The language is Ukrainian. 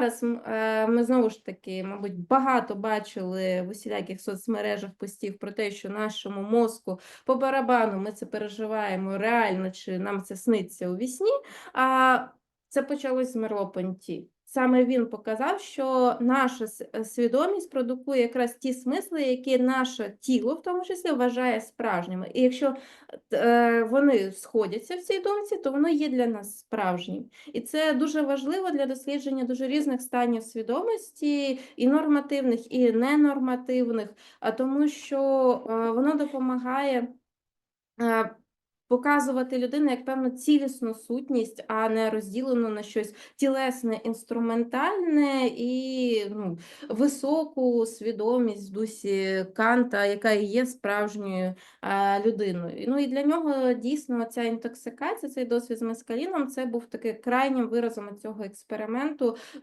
зараз е, ми знову ж таки, мабуть, багато бачили в усіляких соцмережах постів про те, що нашому мозку по барабану ми це переживаємо реально, чи нам це сниться у вісні. А це почалось з Мерло-Понті. Саме він показав, що наша е, свідомість продукує якраз ті смисли, які наше тіло, в тому числі, вважає справжніми. І якщо е, вони сходяться в цій думці, то воно є для нас справжнім. І це дуже важливо для дослідження дуже різних станів свідомості, і нормативних, і ненормативних, а тому що е, воно допомагає. Показувати людину як певну цілісну сутність, а не розділену на щось тілесне, інструментальне і ну, високу свідомість в дусі Канта, яка і є справжньою е, людиною. Ну і для нього дійсно ця інтоксикація, цей досвід з мескаліном, це був таким крайнім виразом цього експерименту